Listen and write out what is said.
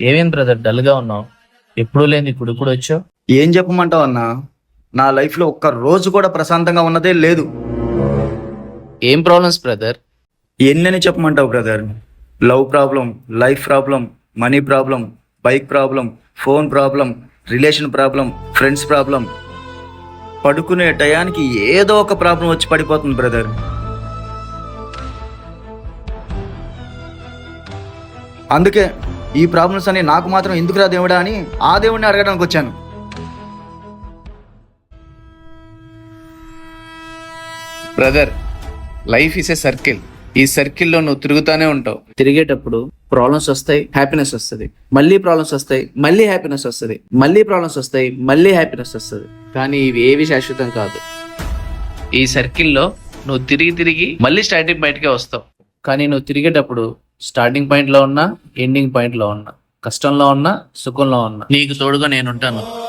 ఏమేం బ్రదర్ డల్గా ఉన్నావు? ఎప్పుడూ లేని ఇప్పుడు ఇప్పుడు వచ్చావు? ఏం చెప్పమంటావు అన్నా? నా లైఫ్లో ఒక్క రోజు కూడా ప్రశాంతంగా ఉన్నదే లేదు. ఏం ప్రాబ్లమ్స్ బ్రదర్ ఎన్నని చెప్పమంటావు brother love problem life problem money problem bike problem phone problem relation problem friends problem పడుకునే టయానికి ఏదో ఒక ప్రాబ్లం వచ్చి పడిపోతుంది బ్రదర్ అందుకే ఈ ప్రాబ్లమ్స్ అని నాకు మాత్రం ఎందుకు రా దేవుడా అని ఆ దేవుడిని అడగడానికి వచ్చాను. Brother life is a circle ఈ సర్కిల్లో నువ్వు తిరుగుతానే ఉంటావు. తిరిగేటప్పుడు ప్రాబ్లమ్స్ వస్తాయి హ్యాపీనెస్ వస్తుంది. మళ్ళీ ప్రాబ్లమ్స్ వస్తాయి మళ్ళీ హ్యాపీనెస్ వస్తుంది. మళ్ళీ ప్రాబ్లమ్స్ వస్తాయి మళ్ళీ హ్యాపీనెస్ వస్తుంది. కానీ ఇవి ఏవి శాశ్వతం కాదు. ఈ సర్కిల్లో నువ్వు తిరిగి తిరిగి మళ్ళీ స్టార్టింగ్ పాయింట్కే వస్తావు. కానీ నువ్వు తిరిగేటప్పుడు స్టార్టింగ్ పాయింట్లో ఉన్నా ఎండింగ్ పాయింట్లో ఉన్నా కష్టంలో ఉన్నా సుఖంలో ఉన్నా. నీకు తోడుగా నేనుంటాను.